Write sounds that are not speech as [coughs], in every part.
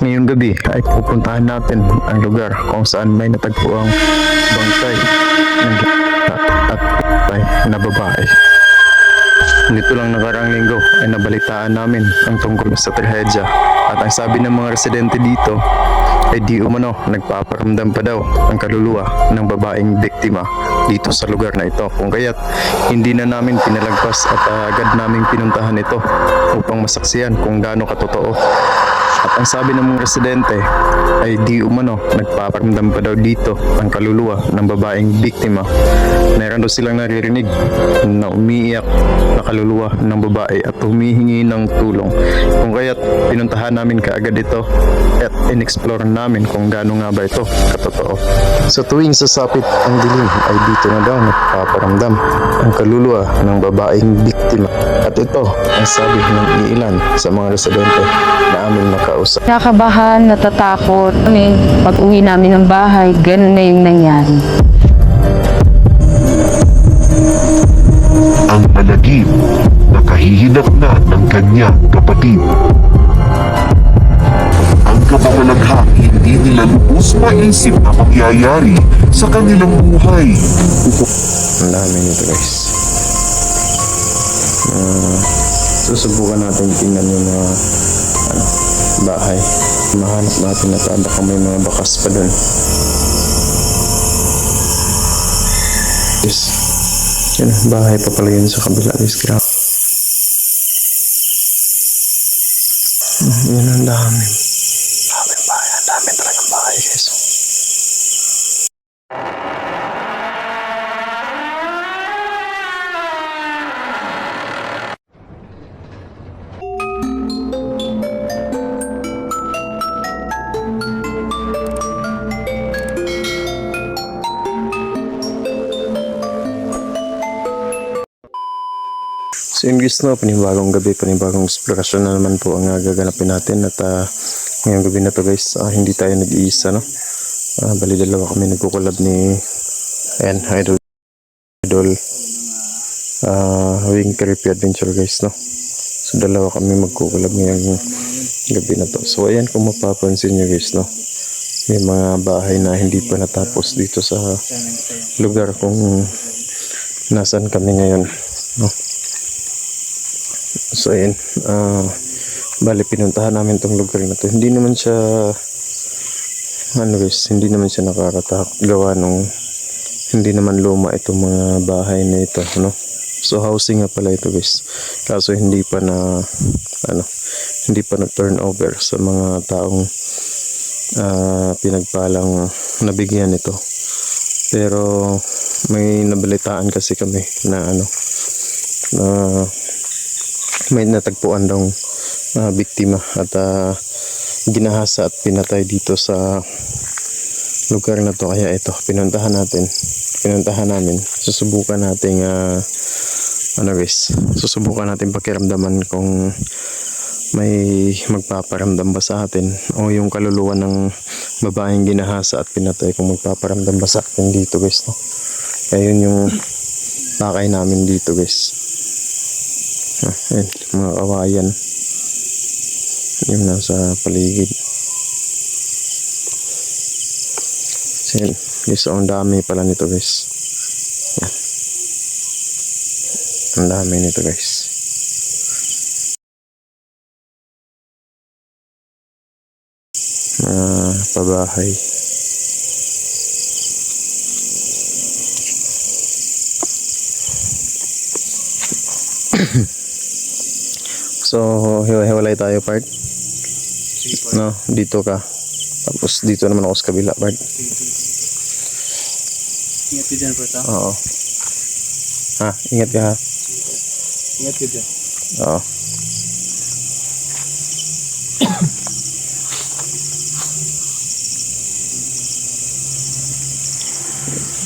Ngayong gabi ay pupuntahan natin ang lugar kung saan may natagpuang bangkay ng at patay na babae. Nito lang nakaraang linggo ay nabalitaan namin ang tungkol sa trahedya at ang sabi ng mga residente dito ay di umano nagpaparamdam pa daw ang kaluluwa ng babaeng biktima dito sa lugar na ito. Kung kaya't hindi na namin pinalagpas at agad naming pinuntahan ito upang masaksiyan kung gaano katotoo at ang sabi ng mga residente ay di umano nagpaparamdam pa daw dito ang kaluluwa ng babaeng biktima. Meron daw silang naririnig na umiiyak kaluluwa ng babae at humihingi ng tulong. Kung kaya't pinuntahan namin kaagad ito at in-explore namin kung gaano nga ba ito katotoo. Sa tuwing sasapit ang dilim ay dito na daw nagpaparamdam ang kaluluwa ng babaeng biktima. At ito ang sabi ng iilan sa mga residente na aming nakausap. Nakabahan, natatakot. Kami, pag uwi namin ng bahay, ganun na yung nangyari. Na kahihinat na ng kanyang kapatid. Ang kababalaghan hindi nila lubos maisip na mangyayari sa kanilang buhay. Ang dami nito guys. Ah, susubukan natin tingnan yung mga ano, bahay. Mahanap natin at baka may mga bakas pa dun. Yes. Yun, bahay pa pala yun sa kabila guys. Grabe. Hmm, So yun guys no, panibagong gabi, panibagong eksplorasyon na naman po ang uh, natin at ah, ngayong gabi na to guys, ah, hindi tayo nag-iisa no. Ah, bali dalawa kami nagkukulab ni ayan, Idol Idol uh, Wing Creepy Adventure guys no. So dalawa kami magkukulab ngayong gabi na to. So ayan kung mapapansin nyo guys no. May mga bahay na hindi pa natapos dito sa lugar kung nasan kami ngayon. No? So ayun, ah bali pinuntahan namin tong lugar na to. Hindi naman siya ano guys, hindi naman siya nakakatakot gawa nung hindi naman luma itong mga bahay na ito, no? So housing nga pala ito guys. Kaso hindi pa na ano, hindi pa na turnover sa mga taong ah, pinagpalang nabigyan ito. Pero may nabalitaan kasi kami na ano na may natagpuan daw ah, biktima at ah, ginahasa at pinatay dito sa lugar na to. Kaya ito pinuntahan natin. Pinuntahan namin. Susubukan nating ah, ano guys. Susubukan natin pakiramdaman kung may magpaparamdam ba sa atin o yung kaluluwa ng babaeng ginahasa at pinatay kung magpaparamdam ba sa atin dito guys no? Kaya yun yung pakay namin dito guys Ah, ayun, mga kawayan. Yung nasa paligid. So, yun. Guys, ang dami pala nito guys. Yan. Ang dami nito guys. Mga pabahay. [coughs] So, hiwa-hiwalay tayo part. No, dito ka. Tapos dito naman ako sa kabila part. Ingat ka dyan, Berta. Oo. Ha, ingat ka ha. Ingat ka dyan. Oo.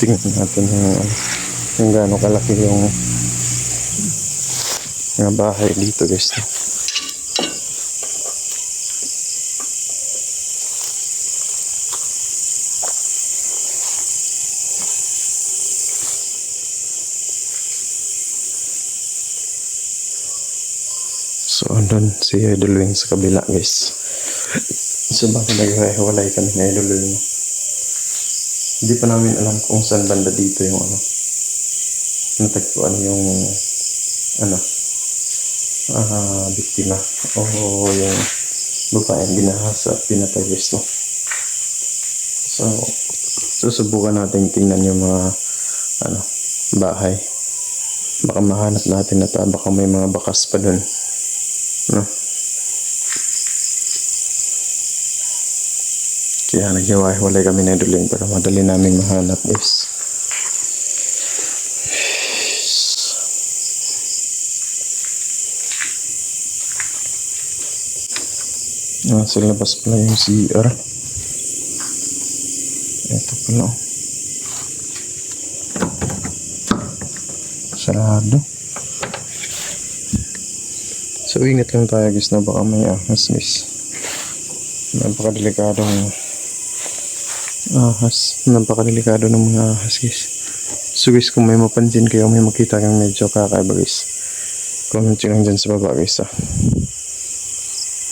Tingnan natin yung ano, yung gaano kalaki yung mga bahay dito guys. no? So, andun si Idol Wing sa kabila, guys. So bakit naghiwalay kami na idol mo? Hindi pa namin alam kung saan banda dito yung ano. Natagpuan yung ano ah biktima o yung babaeng ginahasa at pinatay. So, susubukan natin tingnan yung mga ano bahay. Baka mahanap natin na ta, baka may mga bakas pa dun. No? Kaya naghiwa-hiwalay kami na duling para madali namin mahanap is Ah, sa labas pala yung CR. Ito pala. oh. Sarado. So, ingat lang tayo guys na baka may ahas guys. Napakadelikadong ahas. Napakadelikado ng mga ahas guys. So guys, kung may mapansin kayo, may makita kang medyo kakaiba guys. Comment nyo lang dyan sa baba guys ah.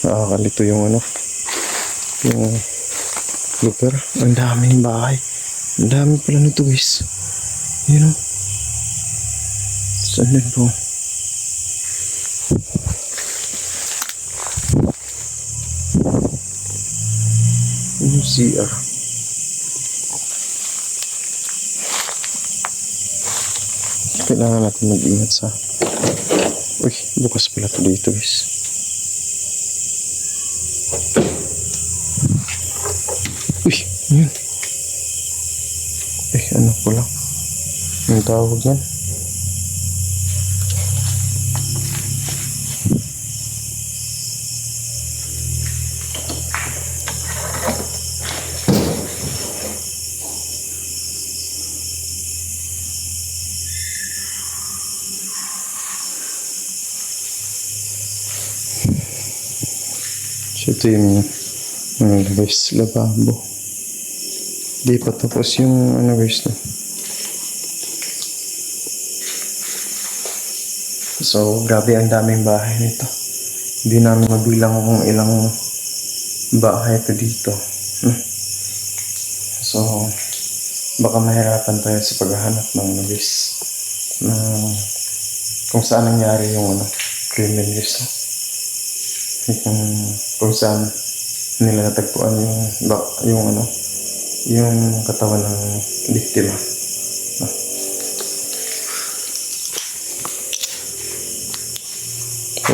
Nakakalito yung ano. Yung lugar. Ang daming bahay. Ang dami pala nito guys. Yun o. Saan din po? Yung CR. Kailangan natin mag-ingat sa... Uy, bukas pala to dito guys. Uy, yun. Pala? Ang tawag yan? Ito yung ano guys, lababo. Di pa tapos yung ano guys no. So, grabe ang daming bahay nito. Hindi namin mabilang kung ilang bahay ito dito. Hmm. So, baka mahirapan tayo sa paghahanap ng guys. ng kung saan nangyari yung ano, guys. No? Kung, kung saan nila natagpuan yung, yung ano, yung katawan ng biktima.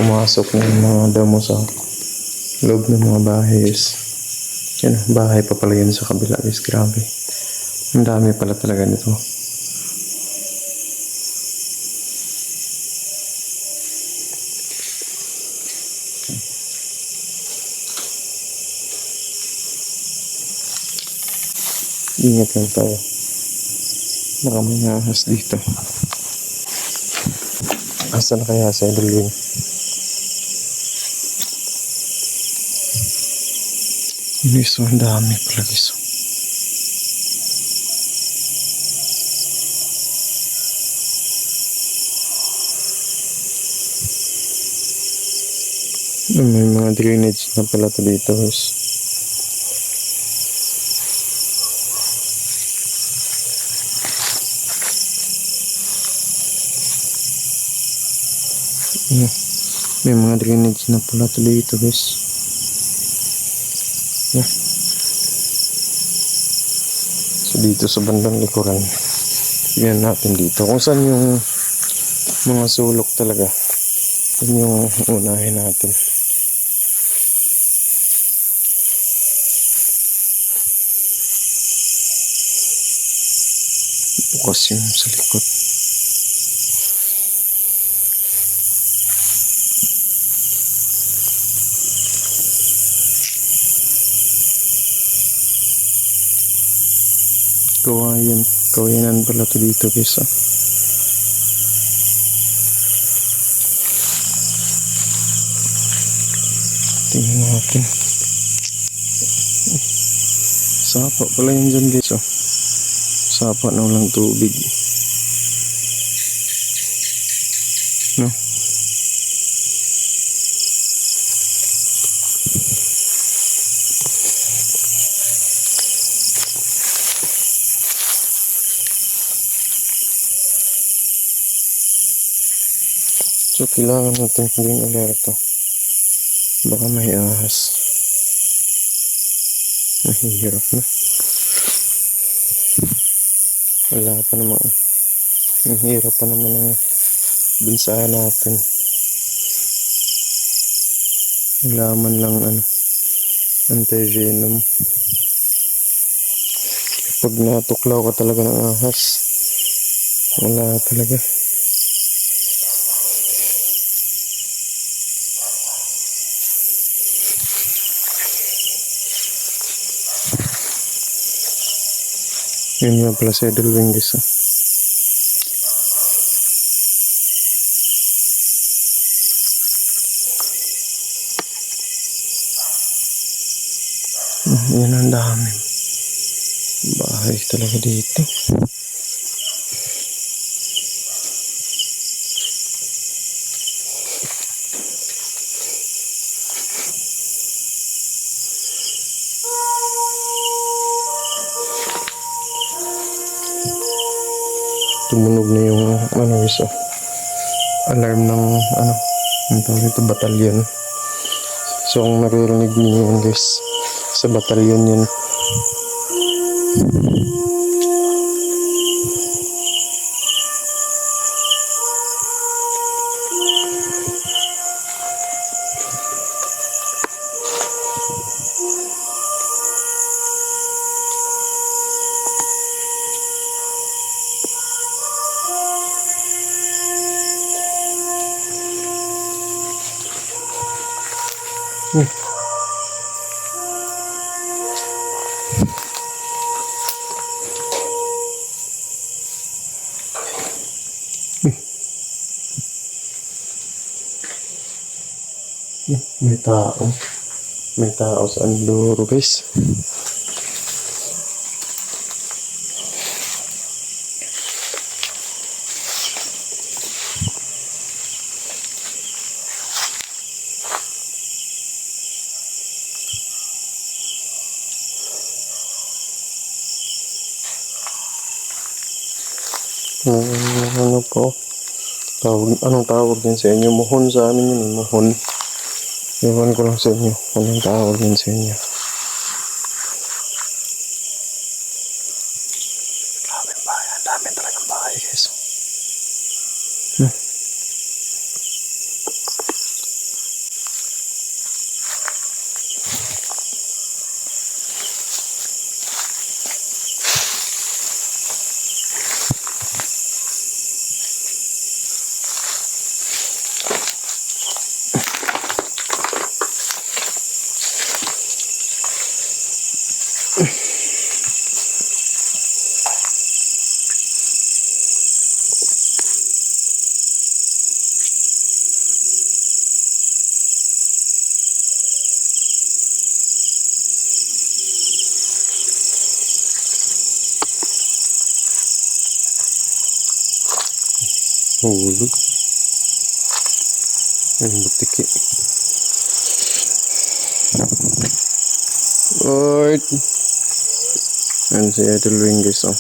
Pumasok yung mga damo sa loob ng mga bahay is yun, bahay pa pala yun sa kabila is grabe. Ang dami pala talaga nito. Ingat lang tayo. Baka may ahas dito. Asa kaya sa Edelwin? Yun is, ang dami pala guys. May mga drainage na pala to dito guys. Ayan. May mga drainage na pala to dito guys. Ayan. So dito sa bandang likuran. Tignan natin dito. Kung saan yung mga sulok talaga. Yun yung unahin natin. Bukas yung sa likod. Kawayan. Kawayanan pala to dito guys. ah. Tingnan natin. Sapa pala yun dyan guys. Oh. Sapa na walang tubig. No? So, kailangan natin maging alerto. Baka may ahas. Mahirap na. Wala pa naman. Ang pa naman ang bansahan natin. Wala man lang ano, anti-venom. Natuklaw ka talaga ng ahas, wala talaga. Yun nga pala si Edelwingis. Oh. Hmm, Yan ang dami. Bahay talaga dito. Ano oh. Alarm ng ano. Ang tawag ito batalyon. So kung naririnig niyo yun guys. Sa batalyon yun. May tao. May tao sa Andoro guys. Ano, ano po? Tawag, anong tawag din sa inyo? Muhon sa amin yun. Muhon. Iwan ko lang sa inyo. Anong tawag din sa inyo? Grabe ang bahay. Ang dami talagang bahay guys. Hmm. Hulog. Ayun, butiki. Alright. Ayan si Edelwing guys, oh.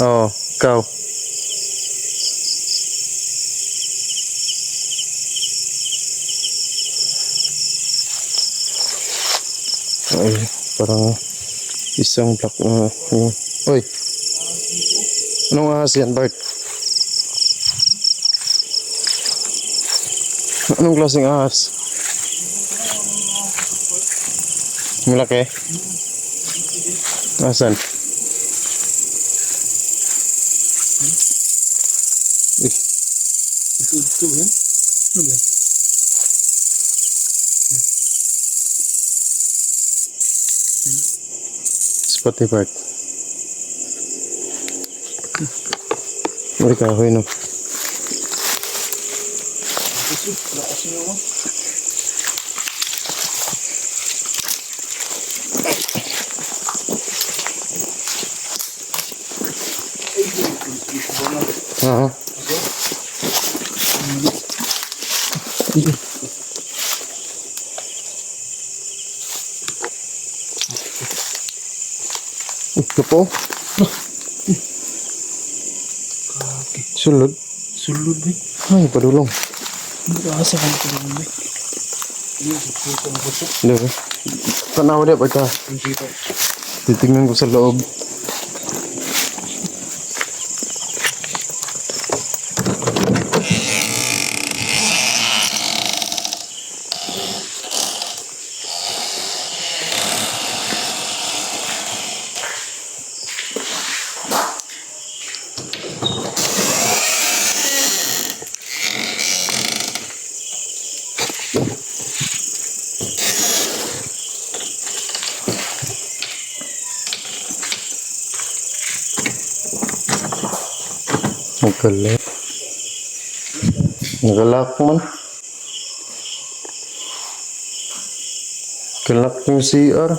Oh, ikaw. Ay, parang isang block na yung... Uy! Anong ahas yan, Bart? Anong klaseng ahas? Malaki? Asan? Uy, Ito, ito yan? Ano ba yan? Spotty Bart. Mari kahoy no. Lakas nyo ako. Ay, ito, ito ba na? Oo. Ito po. Sulod. Sulod ba? Ay, padulong. Nag-aasa ka ito naman ba? Tanaw pagka. Ang kita. Titingnan ko sa loob. Nagalak. Nagalak man. Galak yung CR.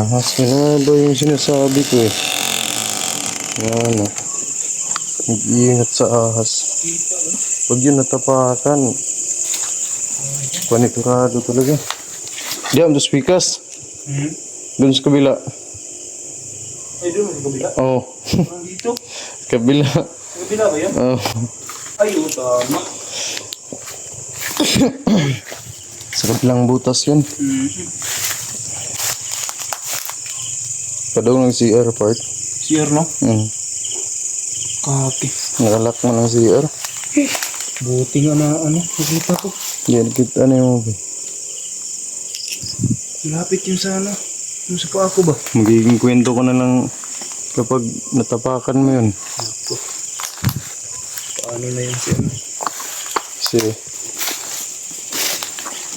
Yahas ko na ba yung sinasabi ko eh. Ano. Mag-iingat sa ahas. Pag yun natapakan, panigurado talaga. Diyan, dos pikas. Hmm? Doon sa kabila. Ay, doon, sa kabila. Oo, oh, dito. kabila. Kabila ba yan? Oo. Ay, kabilang butas yun. Hmm. Padong ng CR part. CR, no? Mm. Kaki. Nakalak mo ng CR. Buti nga na, ano, nakita ko. Yan, kita na yung movie. Lapit yun sa, ano, yung sa paa ko ba? Magiging kwento ko na lang kapag natapakan mo yun. Ako. Paano na yun si, ano? Kasi,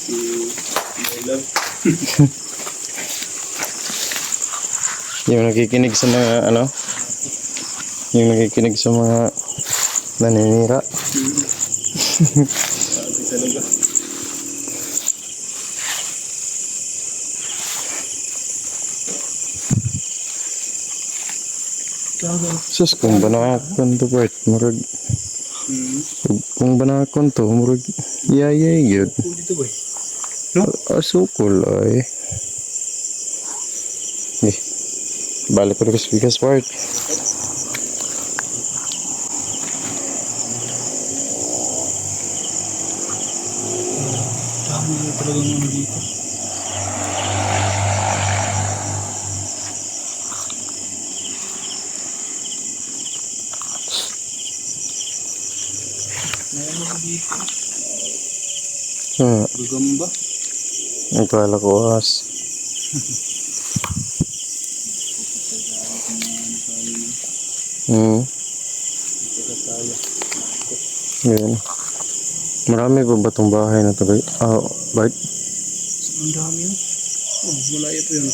Si, my love. [laughs] yung nakikinig sa mga ano, yung nakikinig sa mga naninira. Sus, kung banakon to part, murag, kung banakon to, murag, yayay yun. Oh, dito ba? eh? No? Asukol ay. Eh, balik ko sa bigas part. Dami na talagang ano dito. May ano ka dito? Gagamba? Nagkala ko as. [laughs] Hmm. Yan. Marami pa ba itong bahay na to? guys? Ah, Bart? Ang dami yun. Oh, malaya pa yun.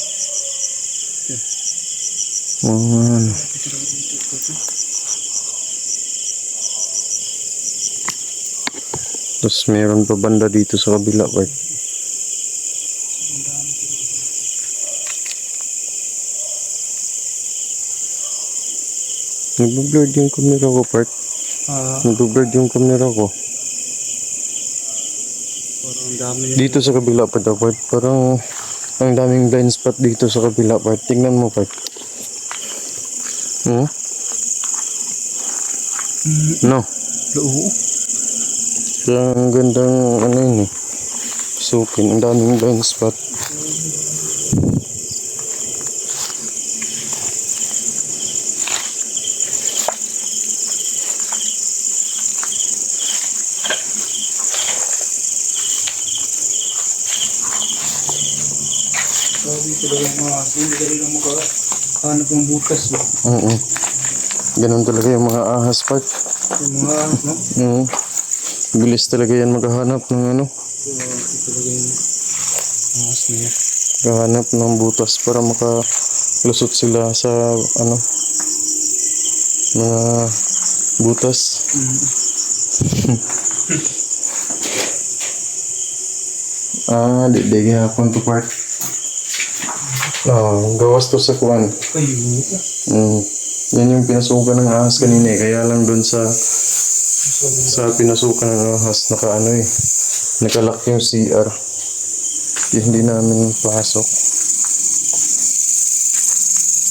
Man. Ito lang dito. Ito. Tapos meron pa banda dito sa kabila, Bart. Ang dami talaga. Nagbo-blurred yung camera ko, Bart. Ah, Nagbo-blurred yung camera ko. parang ang dami. Dito sa kabila pa daw. Parang ang daming blind spot dito sa kabila, Bart. Tingnan mo, Bart. Hmm? Hmm, No. oo. Kaya ang gandang ano yun eh. Sukin. Ang daming blind spot. Sabi talaga mga aso. Hindi ka rin maka hanap ng butas ba? Oo. Ganun talaga yung mga ahas, Bart. Yung mga ano? Oo. Bilis talaga yan maghahanap ng ano. Grabe talaga yung ahas na yan. Maghahanap ng butas para maka lusot sila sa ano mga butas. [laughs] ah, di di gihapon to part. Ah, gawas to sa. Kayo. Mm. Yan yung pinasukan ng ahas kanina eh. Kaya lang doon sa sa pinasukan ng ahas naka ano eh. Nakalak yung CR. Kaya hindi namin pasok.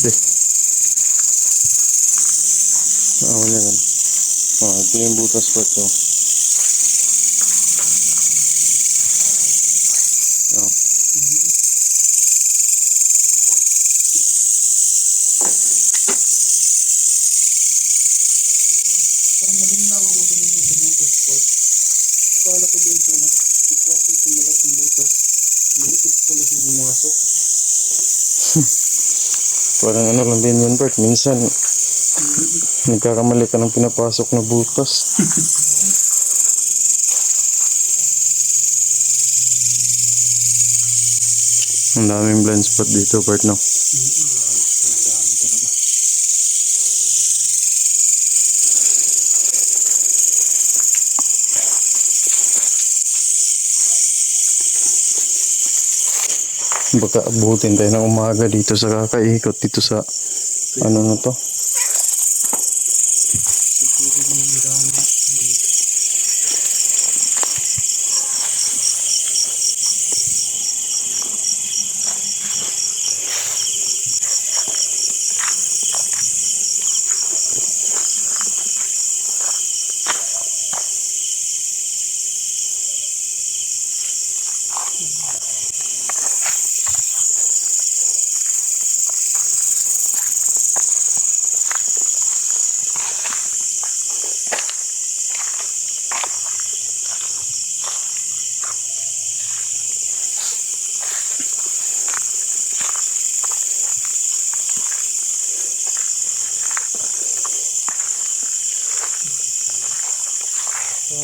De. Ah, wala yan. Ah, ito yung butas pa ito. Ah. Parang nalinaw ako kanina sa butas po. Akala ko din sa ano. Pagpasok sa malaking butas. Malikit pala siya pumasok. Parang ano lang din yun, Bert. Minsan, nagkakamali ka ng pinapasok na butas. Ang daming blind spot dito, Bert, no? Baka abutin tayo ng umaga dito sa kakaikot dito sa ano na to. Siguro yung marami dito.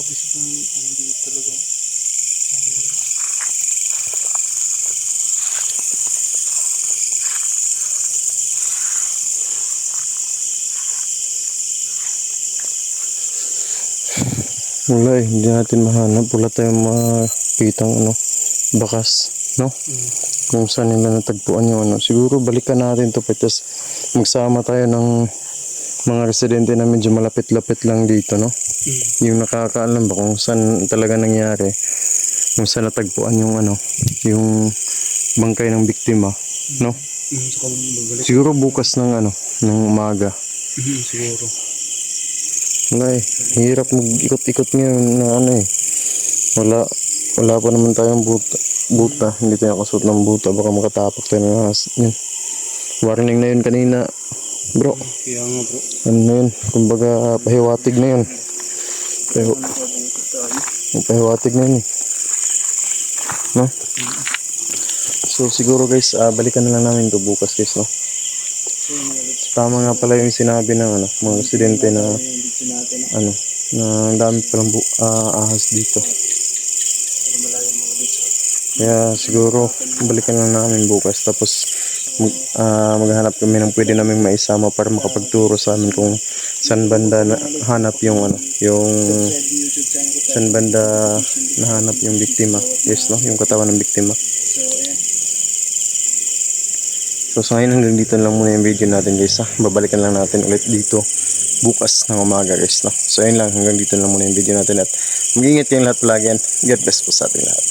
Grabe sa kung ano dito talaga. Wala eh, hindi natin mahanap. Wala tayong makitang ano, bakas, no? Kung saan nila natagpuan yung ano. Siguro balikan natin to Petas. Magsama tayo ng mga residente na medyo malapit-lapit lang dito, no? Yung nakakaalam ba kung saan talaga nangyari. Kung saan natagpuan yung ano, yung bangkay ng biktima, no? Mm. Siguro bukas ng ano, ng umaga. Mhm, siguro. Wala eh. Hirap mag-ikot-ikot ngayon na ano eh. Wala, wala pa naman tayong buta. Buta. Hindi tayo nakasuot ng buta. Baka makatapak tayo ng ahas. Yun. Warning na yun kanina. Bro, Kaya nga bro. ano na yun? Kumbaga, pahiwatig na yun. Pahiw pahiwatig na yun eh. No? So siguro guys, ah, balikan na lang namin to bukas guys, no? Tama nga pala yung sinabi ng ano, mga residente na ano, na ang dami palang bu- ah, ahas dito. Kaya siguro balikan lang namin bukas tapos mag, ah, maghanap kami ng pwede naming maisama para makapagturo sa amin kung saan banda na hanap yung ano, yung saan banda nahanap yung biktima. Yes, no? Yung katawan ng biktima. So ayan. So sa ngayon hanggang dito lang muna yung video natin guys ha. Babalikan lang natin ulit dito bukas ng umaga guys no. So ayun lang hanggang dito lang muna yung video natin at mag-ingat kayong lahat palagi yan. God bless po sa ating lahat.